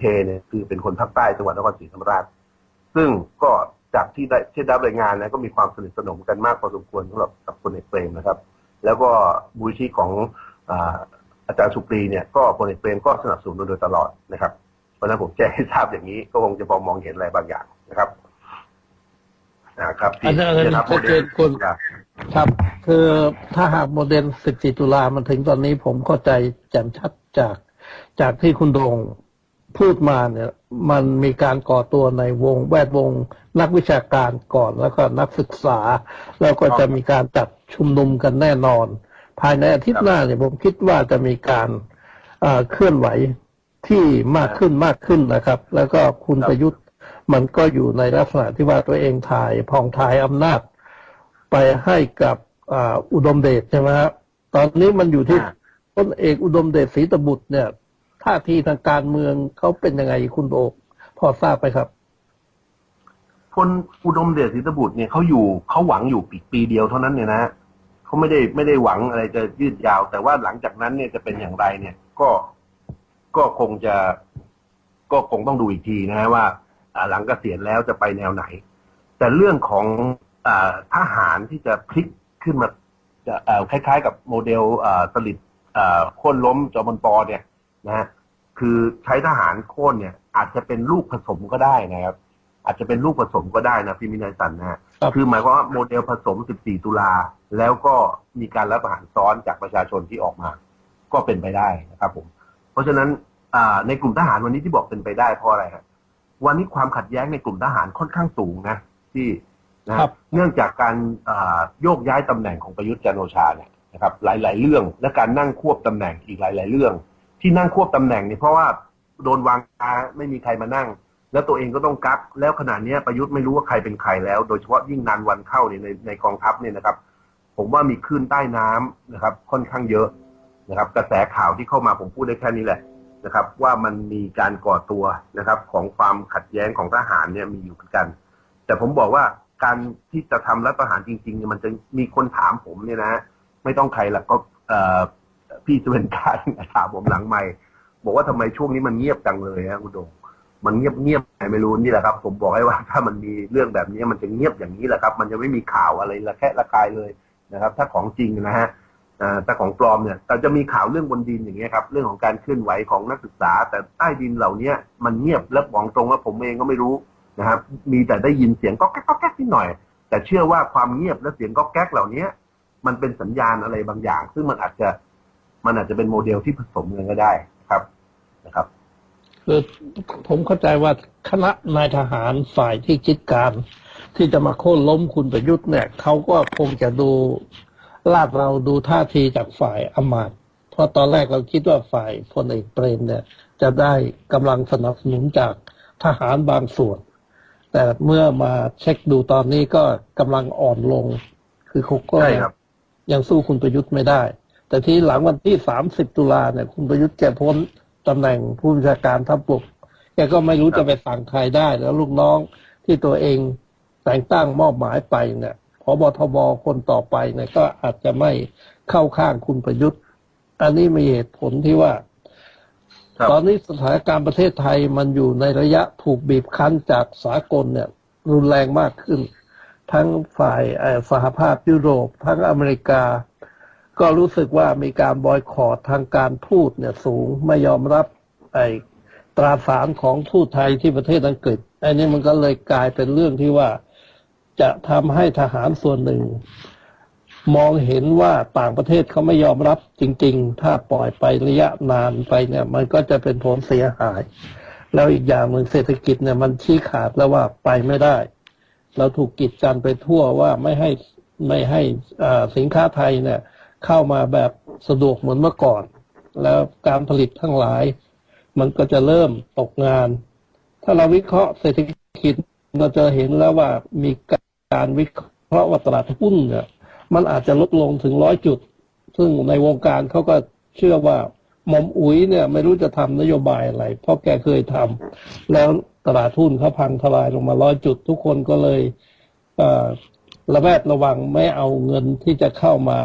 เทเนี่ยคือเป็นคนภาคใต้จังหวัดนครศรีธรรมราช ซึ่งก็จากที่ได้ที่ได้รายงานนะก็มีความสนิทสนมกันมากพอสมควรสำหรับกับพลเอกเปรมนะครับ แล้วก็บูรชีของอาอาจารย์สุปรีเนี่ยก็พลเอกเปรมก็สนับสนุนโดยตลอดนะครับเพราะฉะนั้นผมแจ้งให้ทราบอย่างนี้ ก็คงจะพอมองเห็นอะไรบางอย่างนะครับนะครับอาจารย์ที่จะทำชัดเจนคุณครับ คือถ้าหากโมเดล 14 ตุลามันถึงตอนนี้ผมเข้าใจแจ่มชัดจากจากที่คุณโดง พูดมาเนี่ยมันมีการก่อตัวในวงแวดวงนักวิชาการก่อนแล้วก็นักศึกษา แล้วก็จะมีการจัดชุมนุมกันแน่นอน ภายในอาทิตย์หน้าเนี่ยผมคิดว่าจะมีการเอ่อเคลื่อนไหวที่มากขึ้นมากขึ้นนะครับ แล้วก็คุณครับประยุทธ์มันก็อยู่ในลักษณะที่ว่าตัวเองถ่ายพองถ่ายอำนาจ ไปให้กับอ่าอุดมเดชใช่ไหมครับตอนนี้มันอยู่ที่อ่าพลเอกอุดมเดชศรีตบุตรเนี่ย ท่าทีทางการเมืองเขาเป็นยังไงคุณโอกพอทราบไหมครับพลอุดมเดชศรีตบุตรเนี่ยเขาอยู่เขาหวังอยู่ปีปีเดียวเท่านั้นเนี่ยนะเขาไม่ได้ไม่ได้หวังอะไรจะยืดยาว แต่ว่าหลังจากนั้นเนี่ยจะเป็นอย่างไรเนี่ย ก็ก็คงจะ ก็คงต้องดูอีกทีนะฮะว่าหลังเกษียณแล้วจะไปแนวไหน แต่เรื่องของอทหารที่จะพลิกขึ้นมาจะคล้ายๆ กับโมเดลสลิดอ่าโค่นล้มจอมพลปอเนี่ย นะฮะคือใช้ทหารโค่นเนี่ย อาจจะเป็นลูกผสมก็ได้นะครับ อาจจะเป็นลูกผสมก็ได้นะพี่มินายสันนะฮะครับคือหมายความว่าโมเดลผสม 14 ตุลา แล้วก็มีการรับประหารซ้อนจากประชาชนที่ออกมา ก็เป็นไปได้นะครับผม เพราะฉะนั้นอ่าในกลุ่มทหารวันนี้ที่บอกเป็นไปได้เพราะอะไรครับวันนี้ความขัดแย้งในกลุ่มทหารค่อนข้างสูงนะที่นะครับเนื่องจากการอ่าโยกย้ายตำแหน่งของประยุทธ์จันทร์โอชาเนี่ยนะครับ หลาย ๆ เรื่อง และการนั่งควบตำแหน่งอีกหลาย ๆ เรื่อง ที่นั่งควบตำแหน่งเนี่ยเพราะว่าโดนวางตาไม่มีใครมานั่ง แล้วตัวเองก็ต้องกักแล้วขณะเนี้ประยุทธ์ไม่รู้ว่าใครเป็นใครแล้ว โดยเฉพาะยิ่งนานวันเข้าเนี่ยในในกองทัพเนี่ยนะครับ ผมว่ามีคลื่นใต้น้ำนะครับ ค่อนข้างเยอะนะครับ กระแสข่าวที่เข้ามาผมพูดได้แค่นี้แหละนะครับ ว่ามันมีการก่อตัวนะครับ ของความขัดแย้งของทหารเนี่ยมีอยู่เหมือนกัน แต่ผมบอกว่าการที่จะทำรัฐประหารจริงๆเนี่ยมันจะมีคนถามผมเนี่ยนะ ไม่ต้องใครหรอกก็ พี่สเวนการถามผมหลังไม่บอกว่าทำไมช่วงนี้มันเงียบจังเลยฮะคุณโดงมันเงียบเงียบไงไม่รู้นี่แหละครับ ผมบอกให้ว่าถ้ามันมีเรื่องแบบนี้มันจะเงียบอย่างนี้แหละครับ มันจะไม่มีข่าวอะไรระแคะระคายเลยนะครับ ถ้าของจริงนะฮะอ่ของปลอมเนี่ยแต่จะมีข่าวเรื่องบนดินอย่างเงี้ยครับ เรื่องของการเคลื่อนไหวของนักศึกษา แต่ใต้ดินเหล่าเนี้ยมันเงียบและบอกตรงว่าผมเองก็ไม่รู้นะครับ มีแต่ได้ยินเสียงก๊อกแก๊กก๊อกแก๊กนิดหน่อย แต่เชื่อว่าความเงียบและเสียงก๊อกแก๊กเหล่าเนี้ยมันเป็นสัญญาณอะไรบางอย่าง ซึ่งมันอาจจะ มันอาจจะเป็นโมเดลที่ผสมกันก็ได้ครับนะครับ คือผมเข้าใจว่าคณะนายทหารฝ่ายที่คิดการ ที่จะมาโค่นล้มคุณประยุทธ์เนี่ยเขาก็คงจะดูลาดเราดูท่าทีจากฝ่ายอำมาตย์เพราะตอนแรกเราคิดว่าฝ่ายพลเอกเปรมเนี่ย จะได้กำลังสนับสนุนจากทหารบางส่วน แต่เมื่อมาเช็คดูตอนนี้ก็กำลังอ่อนลง คือเขาก็ใช่ครับยังสู้คุณประยุทธ์ไม่ได้ แต่ที่หลังวันที่ 30 ตุลาเนี่ย คุณประยุทธ์แกพ้นตำแหน่งผู้บัญชาการทัพบกแกก็ไม่รู้ครับจะไปสั่งใครได้ แล้วลูกน้องที่ตัวเองแต่งตั้งมอบหมายไปเนี่ยพบทบคนต่อไปเนี่ยก็อาจจะไม่เข้าข้างคุณประยุทธ์ อันนี้มีเหตุผลที่ว่าครับตอนนี้สถานการณ์ประเทศไทยมันอยู่ในระยะถูกบีบคั้นจากสากลเนี่ย รุนแรงมากขึ้น ทั้งฝ่ายเอ่อสหภาพยุโรป ทั้งอเมริกา ก็รู้สึกว่ามีการบอยคอรดทางการทูตเนี่ยสูงไม่ยอมรับไอ้ตราสารของทูตไทยที่ประเทศอังกฤษอันนี้มันก็เลยกลายเป็นเรื่องที่ว่าจะทำให้ทหารส่วนหนึ่ง มองเห็นว่าต่างประเทศเขาไม่ยอมรับจริง ๆ ถ้าปล่อยไประยะนานไปเนี่ย มันก็จะเป็นผลเสียหาย แล้วอีกอย่างหนึ่งเศรษฐกิจเนี่ยมันชี้ขาดแล้วว่าไปไม่ได้ เราถูกกีดกันไปทั่วว่าไม่ให้ไม่ให้สินค้าไทยเนี่ย เข้ามาแบบสะดวกเหมือนเมื่อก่อน แล้วการผลิตทั้งหลาย มันก็จะเริ่มตกงาน ถ้าเราวิเคราะห์เศรษฐกิจเราจะเห็นแล้วว่ามีการวิเคราะห์ว่าตลาดหุ้นเนี่ยมันอาจจะลดลงถึงร้อยจุด ซึ่งในวงการเขาก็เชื่อว่าหมอมอุ๋ยเนี่ยไม่รู้จะทำนโยบายอะไร เพราะแกเคยทำแล้วตลาดหุ้นเขาพังทลายลงมาร้อยจุด ทุกคนก็เลยระแวดระวังไม่เอาเงินที่จะเข้ามา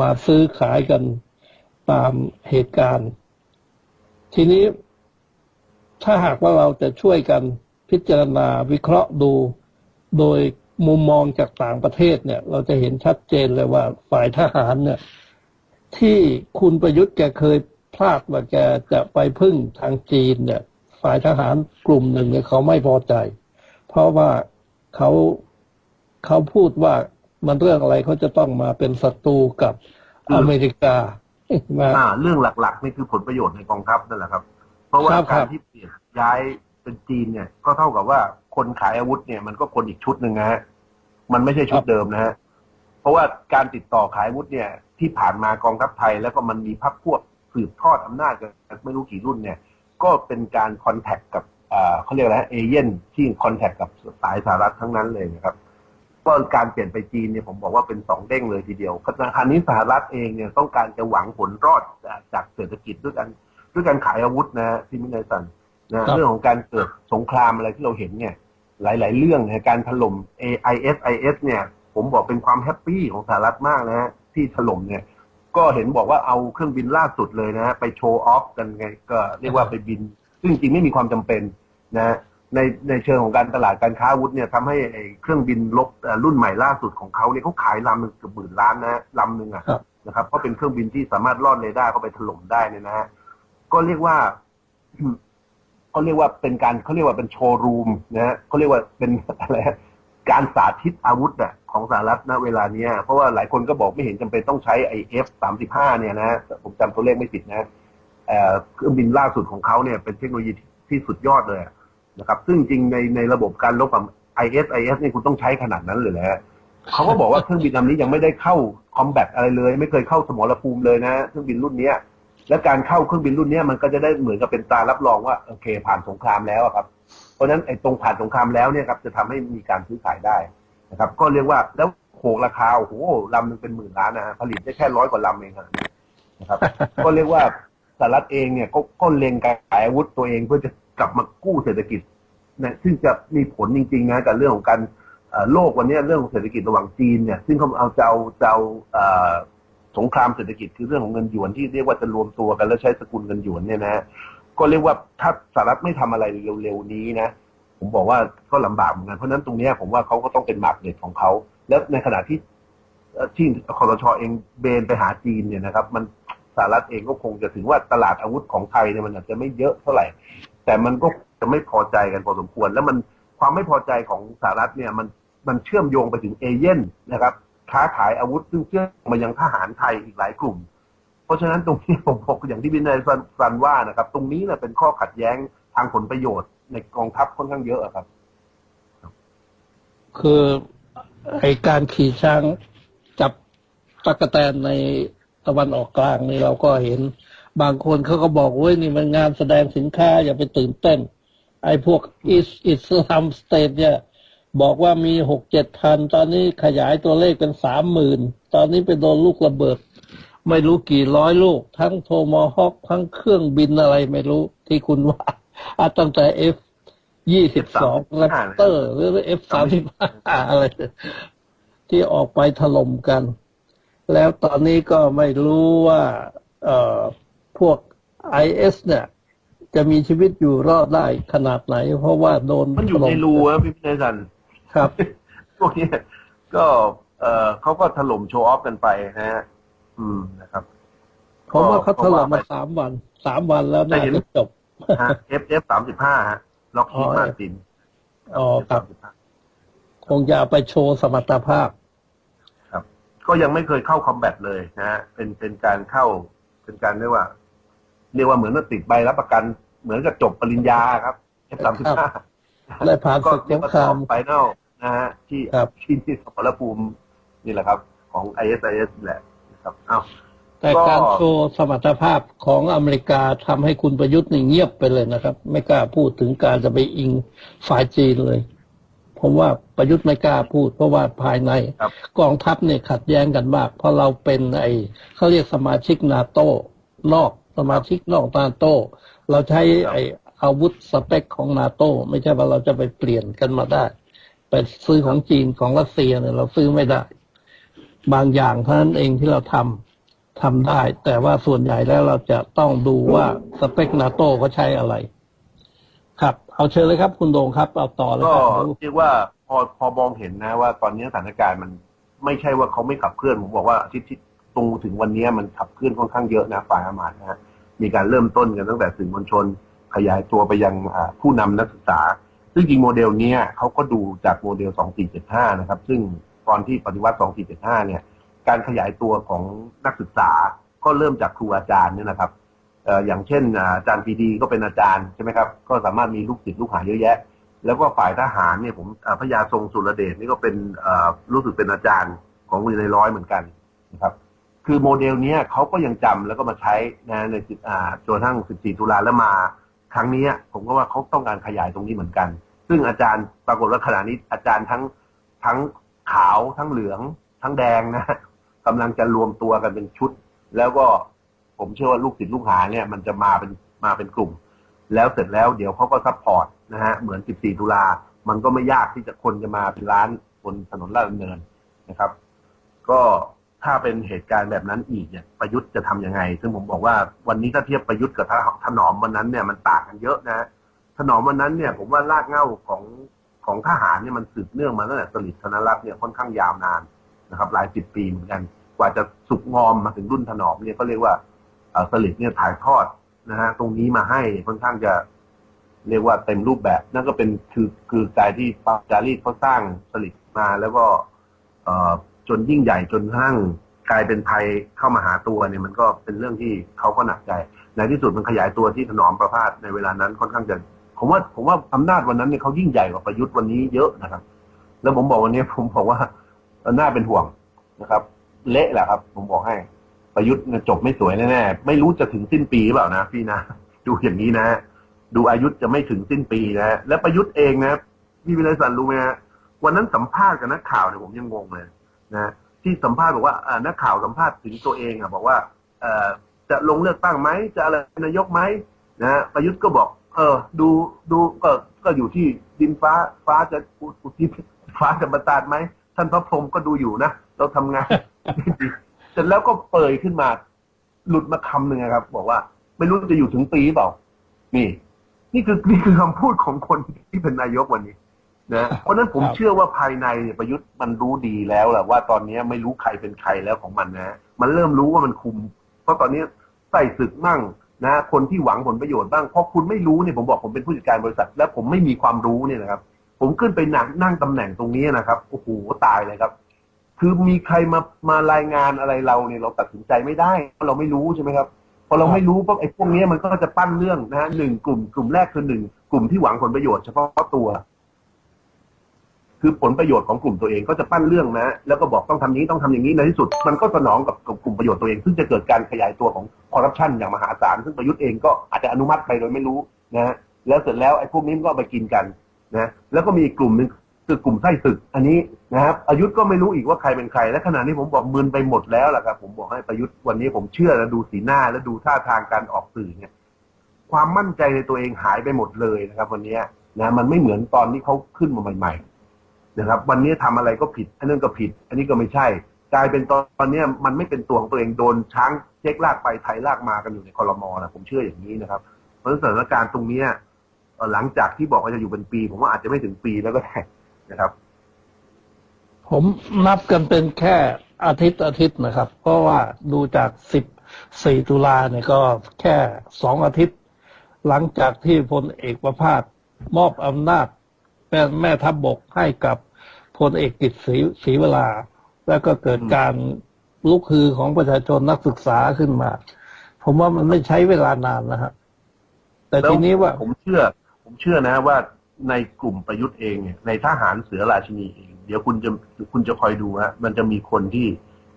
มาซื้อขายกันตามเหตุการณ์ ทีนี้ถ้าหากว่าเราจะช่วยกันพิจารณาวิเคราะห์ดู โดยมุมมองจากต่างประเทศเนี่ย เราจะเห็นชัดเจนเลยว่าฝ่ายทหารเนี่ย ที่คุณประยุทธ์แกเคยพลาดว่าแกจะไปพึ่งทางจีนเนี่ย ฝ่ายทหารกลุ่มหนึ่งเนี่ยเขาไม่พอใจ เพราะว่าเขาเขาพูดว่า มันเรื่องอะไรเขาจะต้องมาเป็นศัตรูกับอเมริกานะอ่าเรื่องหลัก ๆ นี่คือผลประโยชน์ในกองทัพนั่นแหละครับ เพราะว่าครับครัการบที่เปลี่ยนย้ายเป็นจีนเนี่ย ก็เท่ากับว่าคนขายอาวุธเนี่ยมันก็คนอีกชุดหนึ่งนะฮะมันไม่ใช่ชุดเดิมนะฮะเพราะว่าการติดต่อขายอาวุธเนี่ย ที่ผ่านมากองทัพไทยแล้วก็มันมีพักพวกสืบทอดอำนาจกันไม่รู้กี่รุ่นเนี่ย ก็เป็นการคอนแทคกับอ่าเขาเรียกอะไรเอเย่นที่คอนแทคกับสายสหรัฐทั้งนั้นเลยนะครับ ก็การเปลี่ยนไปจีนเนี่ยผมบอกว่าเป็นสองเด้งเลยทีเดียวขณะนี้สหรัฐเองเนี่ยต้องการจะหวังผลรอดจากเศรษฐกิจด้วยกันด้วยการขายอาวุธนะฮะที่มินายสันนะเรื่องของการเกิดสงครามอะไรที่เราเห็นเนี่ย หลาย ๆ เรื่องนะการถล่ม AISIS เนี่ย ผมบอกเป็นความแฮปปี้ของสหรัฐมากนะฮะที่ถล่มเนี่ย ก็เห็นบอกว่าเอาเครื่องบินล่าสุดเลยนะฮะไปโชว์ออฟกันไงก็เรียกว่าไปบิน ซึ่งจริงไม่มีความจำเป็นนะฮะ ในในเชิงของการตลาดการค้าอาวุธเนี่ยทำให้ไอ้เครื่องบินลบเอ่อรุ่นใหม่ล่าสุดของเขาเนี่ยเขาขายลำหนึ่งเกือบหมื่นล้านนะฮะลำหนึ่งอะครับนะครับเพราะเป็นเครื่องบินที่สามารถลอดเรดาร์เข้าไปถล่มได้เนี่ยนะฮะก็เรียกว่าเขาเรียกว่าเป็นการเขาเรียกว่าเป็นโชว์รูมนะฮะเขาเรียกว่าเป็นอะไรฮะการสาธิตอาวุธอะของสหรัฐณเวลาเนี้ยเพราะว่าหลายคนก็บอกไม่เห็นจำเป็นต้องใช้ไอเอฟสามสิบห้าเนี่ยนะฮะผมจำตัวเลขไม่ผิดนะเอ่อเครื่องบินล่าสุดของเขาเนี่ยเป็นเทคโนโลยีที่ที่สุดยอดเลยอะ นะครับ ซึ่งจริงในในระบบการลบกับ IS IS นี่คุณต้องใช้ขนาดนั้นเลยนะฮะเขาก็บอกว่าเครื่องบินลำนี้ยังไม่ได้เข้าคอมแบทอะไรเลย ไม่เคยเข้าสมรภูมิเลยนะเครื่องบินรุ่นเนี้ยและการเข้าเครื่องบินรุ่นเนี้ยมันก็จะได้เหมือนกับเป็นตรารับรองว่าโอเค ผ่านสงครามแล้วอะครับ เพราะฉะนั้นไอ้ตรงผ่านสงครามแล้วเนี่ยครับจะทำให้มีการซื้อขายได้นะครับ ก็เรียกว่าแล้วโขกราคาโอ้โหลำหนึงเป็นหมื่นล้านนะฮะผลิตได้แค่ร้อยกว่าลำเองอะนะครับ ก็เรียกว่าสหรัฐเองเนี่ยก็ก็เล็งการขายอาวุธตัวเองเพื่อจะ กลับมากู้เศรษฐกิจนะซึ่งจะมีผลจริงๆนะกับเรื่องของการโลกวันนี้เรื่องของเศรษฐกิจระหว่างจีนเนี่ยซึ่งเขาเอาจะเอาจะเอาเอ่อสงครามเศรษฐกิจคือเรื่องของเงินหยวนที่เรียกว่าจะรวมตัวกันแล้วใช้สกุลเงินหยวนเนี่ยนะฮะก็เรียกว่าถ้าสหรัฐไม่ทำอะไรเร็วๆนี้นะผมบอกว่าก็ลำบากเหมือนกันเพราะนั้นตรงนี้ผมว่าเขาก็ต้องเป็นหมากเด็ดของเขาแล้วในขณะที่ที่คอรชอเองเบนไปหาจีนเนี่ยนะครับ มันสหรัฐเองก็คงจะถึงว่าตลาดอาวุธของไทยเนี่ยมันอาจจะไม่เยอะเท่าไหร่ แต่มันก็จะไม่พอใจกันพอสมควร แล้วมันความไม่พอใจของสหรัฐเนี่ยมันมันเชื่อมโยงไปถึงเอเย่นนะครับค้าขายอาวุธซึ่งเชื่อมมายังทหารไทยอีกหลายกลุ่ม เพราะฉะนั้นตรงนี้ผมบอกอย่างที่บินายซันซันว่านะครับ ตรงนี้เนี่ยเป็นข้อขัดแย้งทางผลประโยชน์ในกองทัพค่อนข้างเยอะอะครับ คือไอการขี่ช้างจับตะกแตนในตะวันออกกลางนี่เราก็เห็น บางคนเขาก็บอกเว้ยนี่มันงานแสดงสินค้าอย่าไปตื่นเต้น ไอ้พวกอิสอิสลามสเตทเนี่ย บอกว่ามีหกเจ็ดพันตอนนี้ขยายตัวเลขเป็นสามหมื่นตอนนี้ไปโดนลูกระเบิด ไม่รู้กี่ร้อยลูก ทั้งโทมฮอคทั้งเครื่องบินอะไรไม่รู้ที่คุณว่าอะตั้งแต่ F ยี่สิบสองแรปเตอร์ หรือ F สามสิบห้าอะไร ที่ออกไปถล่มกัน แล้วตอนนี้ก็ไม่รู้ว่า เอ่อพ วก IS เนี่ย จะมีชีวิตอยู่รอดได้ขนาดไหน เพราะว่าโดนมันอยู่ถล่ในรูครับพี่บินายซันครับ พวกเนี้ยก็เออเขาก็ถล่มโชว์ออฟกันไปนะฮะอืมนะครับเพราะว่าเขาถล่มมาสามวันสามวันแล้วน่าแต่เห็นจะจบฮะ F F สามสิบห้าฮะล็อกคีอ๋อมาตินอ๋อครับคงจะเอาไปโชว์สมรรถภาพก็ยังไม่เคยเข้าคอมแบทเลยนะฮะเป็นเป็นการเข้าเป็นการเรียกว่า เรียกว่าเหมือนกับติดใบรับประกัน เหมือนกับจบปริญญาครับ F สามสิบห้าได้ผ่านก็ศึกสงครามไฟแนลนะฮะที่ครับที่ที่สมรภูมินี่แหละครับ ของ ISIS แหละนะครับเอ้าแต่ก็การโชว์สมรรถภาพของอเมริกาทำให้คุณประยุทธ์นี่เงียบไปเลยนะครับ ไม่กล้าพูดถึงการจะไปอิงฝ่ายจีนเลย ผมว่าประยุทธ์ไม่กล้าพูด เพราะว่าภายในครับกองทัพเนี่ยขัดแย้งกันมาก เพราะเราเป็นไอเขาเรียกสมาชิกนาโต้นอก สมาชิกนอกนาโต้เราใช้ครับไออาวุธสเปคของนาโต้ไม่ใช่ว่าเราจะไปเปลี่ยนกันมาได้ไปซื้อของจีนของรัสเซียเนี่ยเราซื้อไม่ได้ บางอย่างเท่านั้นเองที่เราทำทำได้ แต่ว่าส่วนใหญ่แล้วเราจะต้องดูว่าสเปคนาโต้เขาใช้อะไร ครับ เอาเชิญเลยครับ คุณโดงครับ เอาต่อเลยก็ครับเรียกว่าพอพอมองเห็นนะ ว่าตอนนี้สถานการณ์มันไม่ใช่ว่าเขาไม่ขับเคลื่อนผมบอกว่าอาทิตย์ที่ ตรงถึงวันนี้มันขับเคลื่อนค่อนข้างเยอะนะฝ่ายอามาตนะฮะมีการเริ่มต้นกันตั้งแต่สื่อมวลชน ขยายตัวไปยังผู้นำนักศึกษา ซึ่งจริงโมเดลเนี้ยเขาก็ดูจากโมเดล 2475 นะครับ ซึ่งตอนที่ปฏิวัติ 2475 เนี่ย การขยายตัวของนักศึกษาก็เริ่มจากครูอาจารย์เนี่ยนะครับอย่างเช่นอาจารย์ปีดีก็เป็นอาจารย์ใช่ไหมครับ ก็สามารถมีลูกศิษย์ลูกหาเยอะแยะ แล้วก็ฝ่ายทหารเนี่ยผมพระยาทรงสุรเดชนี่ก็เป็นรู้สึกเป็นอาจารย์ของวิในร้อยเหมือนกันนะครับ คือโมเดลเนี้ยเขาก็ยังจำแล้วก็มาใช้นะในสิบอ่าจนทั่ง14 ตุลาแล้วมาครั้งนี้ผมก็ว่าเขาต้องการขยายตรงนี้เหมือนกัน ซึ่งอาจารย์ปรากฏว่าขณะนี้อาจารย์ทั้งทั้งขาวทั้งเหลือง ทั้งแดงนะกำลังจะรวมตัวกันเป็นชุด แล้วก็ผมเชื่อว่าลูกศิษย์ลูกหาเนี่ย มันจะมาเป็นมาเป็นกลุ่ม แล้วเสร็จแล้วเดี๋ยวเขาก็ซัพพอร์ตนะฮะเหมือน 14 ตุลา มันก็ไม่ยากที่จะคนจะมาเป็นล้านบนถนนลาดดำเนินนะครับ ก็ ถ้าเป็นเหตุการณ์แบบนั้นอีกเนี่ยประยุทธ์จะทำยังไง ซึ่งผมบอกว่าวันนี้ถ้าเทียบประยุทธ์กับถนอมวันนั้นเนี่ยมันต่างกันเยอะนะถนอมวันนั้นเนี่ย ผมว่ารากเหง้าของของทหารเนี่ยมันสืบเนื่องมาตั้งแต่สลิดธนรัตน์เนี่ยค่อนข้างยาวนานนะครับ หลายสิบปีเหมือนกัน กว่าจะสุกงอมมาถึงรุ่นถนอมเนี่ยก็เรียกว่าสลิดเนี่ยถ่ายทอดนะฮะตรงนี้มาให้ค่อนข้างจะเรียกว่าเต็มรูปแบบ นั่นก็เป็นคือคือการที่ปาจารีตเขาสร้างสลิดมาแล้วก็ เจนยิ่งใหญ่จนกระทั่งกลายเป็นไทยเข้ามาหาตัวเนี่ยมันก็เป็นเรื่องที่เขาก็หนักใจในที่สุดมันขยายตัวที่ถนอมประพาสในเวลานั้นค่อนข้างจะผมว่าผมว่าอำนาจวันนั้นเนี่ยเขายิ่งใหญ่กว่าประยุทธ์วันนี้เยอะนะครับ แล้วผมบอกวันนี้ผมบอกว่าน่าเป็นห่วงนะครับ เละแหละครับ ผมบอกให้ประยุทธ์จบไม่สวยแน่ๆไม่รู้จะถึงสิ้นปีหรือเปล่านะพี่นะดูอย่างนี้นะ ดูอายุจะไม่ถึงสิ้นปีนะและประยุทธ์เองนะพี่วิไลสันรู้ไหมฮะวันนั้นสัมภาษณ์กับนักข่าวเนี่ยผมยังงงเลย นะที่สัมภาษณ์บอกว่านักข่าวสัมภาษณ์ถึงตัวเองอะบอกว่าเอจะลงเลือกตั้งไหมจะอะไรนายกไหมนะประยุทธ์ก็บอก เออ ดูดูก็ก็อยู่ที่ดินฟ้าฟ้าจะอุทิศฟ้าจะประทานไหมท่านพระพรหมก็ดูอยู่นะเราทำงานเสร็จแล้วก็เปิดขึ้นมา หลุดมาคำหนึ่งครับ บอกว่า ไม่รู้จะอยู่ถึงปีเปล่า นี่ นี่คือนี่คือคำพูดของคนที่เป็นนายกวันนี้ นะเพราะฉะนั้นผมครับเชื่อว่าภายในเนี่ยประยุทธ์มันรู้ดีแล้วแหละว่าตอนนี้ไม่รู้ใครเป็นใครแล้วของมันนะมันเริ่มรู้ว่ามันคุม เพราะตอนนี้ใส่ศึกมั่งนะคนที่หวังผลประโยชน์บ้างเพราะคุณไม่รู้เนี่ยผมบอกผมเป็นผู้จัดการบริษัท และผมไม่มีความรู้เนี่ยนะครับ ผมขึ้นไปนั่งนั่งตำแหน่งตรงนี้นะครับโอ้โหตายเลยครับ คือมีใครมามารายงานอะไรเราเนี่ยเราตัดสินใจไม่ได้เพราะเราไม่รู้ใช่ไหมครับพอเราไม่รู้ปุ๊บไอ้พวกนี้มันก็จะปั้นเรื่องนะฮะหนึ่งกลุ่มกลุ่มแรกคือหนึ่งกลุ่มที่หวังผลประโยชน์เฉพาะตัว คือผลประโยชน์ของกลุ่มตัวเองก็จะปั้นเรื่องนะ แล้วก็บอกต้องทำนี้ต้องทำอย่างนี้ในที่สุด มันก็สนองกับกลุ่มประโยชน์ตัวเอง ซึ่งจะเกิดการขยายตัวของคอร์รัปชันอย่างมหาศาลซึ่งประยุทธ์เองก็อาจจะอนุมัติไปโดยไม่รู้นะแล้วเสร็จแล้วไอ้พวกนี้มันก็ไปกินกันนะแล้วก็มีกลุ่มหนึ่งคือกลุ่มไส้ศึก อันนี้นะครับประยุทธ์ก็ไม่รู้อีกว่าใครเป็นใคร และขณะนี้ผมบอกมึนไปหมดแล้วล่ะครับผมบอกให้ประยุทธ์วันนี้ผมเชื่อแล้วดูสีหน้าแล้วดูท่าทางการออกสื่อเนี่ยความมั่นใจในตัวเองหายไปหมดเลยนะครับ วันนี้นะมันไม่เหมือนตอนที่เขาขึ้นมาใหม่ ๆ นะครับ วันนี้ทำอะไรก็ผิดอันนั้นก็ผิด อันนี้ก็ไม่ใช่ กลายเป็นตอนตอนนี้มันไม่เป็นตัวของตัวเองโดนช้างเช็คลากไปไทยลากมากันอยู่ในคอรมอนะผมเชื่ออย่างนี้นะครับ เพราะสถานการณ์ตรงเนี้ยหลังจากที่บอกว่าจะอยู่เป็นปี ผมว่าอาจจะไม่ถึงปีแล้วก็ได้นะครับ ผมนับกันเป็นแค่อาทิตย์อาทิตย์นะครับ เพราะว่าดูจากสิบสี่ตุลาเนี่ยก็แค่สองอาทิตย์ หลังจากที่พลเอกประภาสมอบอำนาจ เป็นแม่ทัพบบกให้กับพลเอกกิตศรีศรีเวลา แล้วก็เกิดการลุกฮือของประชาชนนักศึกษาขึ้นมา ผมว่ามันไม่ใช้เวลานานนะฮะแต่ทีนี้ว่าผมเชื่อ ผมเชื่อนะว่าในกลุ่มประยุทธ์เองเนี่ยในทหารเสือราชินีเอง เดี๋ยวคุณจะคุณจะคอยดูฮะมันจะมีคนที่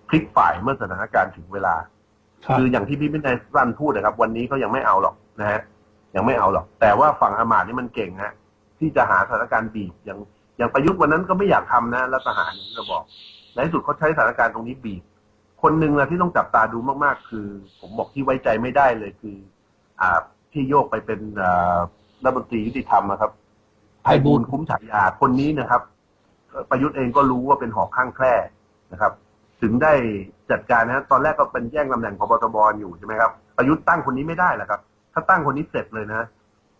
พลิกฝ่ายเมื่อสถานการณ์ถึงเวลาครับคืออย่างที่พี่พินัยสั้นพูดนะครับ วันนี้เขายังไม่เอาหรอกนะฮะยังไม่เอาหรอก แต่ว่าฝั่งอามาตย์นี่มันเก่งฮะ ที่จะหาสถานการณ์บีบอย่างอย่างประยุทธ์วันนั้นก็ไม่อยากทำนะรัฐประหารอย่างที่เราบอกในที่สุดเขาใช้สถานการณ์ตรงนี้บีบ คนหนึ่งนะที่ต้องจับตาดูมากๆ คือ ผมบอกที่ไว้ใจไม่ได้เลยคือ อ่าที่โยกไปเป็นอ่ารัฐมนตรียุติธรรมนะครับไพบูลย์คุ้มฉายาคนนี้นะครับ ประยุทธ์เองก็รู้ว่าเป็นหอกข้างแคร่นะครับ ถึงได้จัดการนะตอนแรกก็เป็นแย่งตำแหน่งพบตบอยู่ใช่ไหมครับประยุทธ์ตั้งคนนี้ไม่ได้แหละครับ ถ้าตั้งคนนี้เสร็จเลยนะ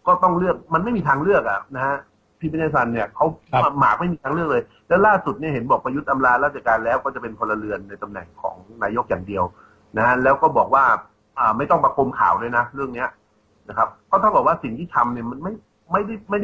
ก็ต้องเลือกมันไม่มีทางเลือกอะนะฮะพี่พินัยสันเนี่ยเขาครับ หมากไม่มีทางเลือกเลย แล้วล่าสุดเนี่ยเห็นบอกประยุทธ์อำลาราชการแล้วก็จะเป็นพลเรือนในตำแหน่งของนายกอย่างเดียวนะฮะแล้วก็บอกว่าอ่าไม่ต้องประคมข่าวด้วยนะ เรื่องเนี้ยนะครับเพราะถ้าบอกว่าสิ่งที่ทำเนี่ยมันไม่ไม่ได้ไม่ได้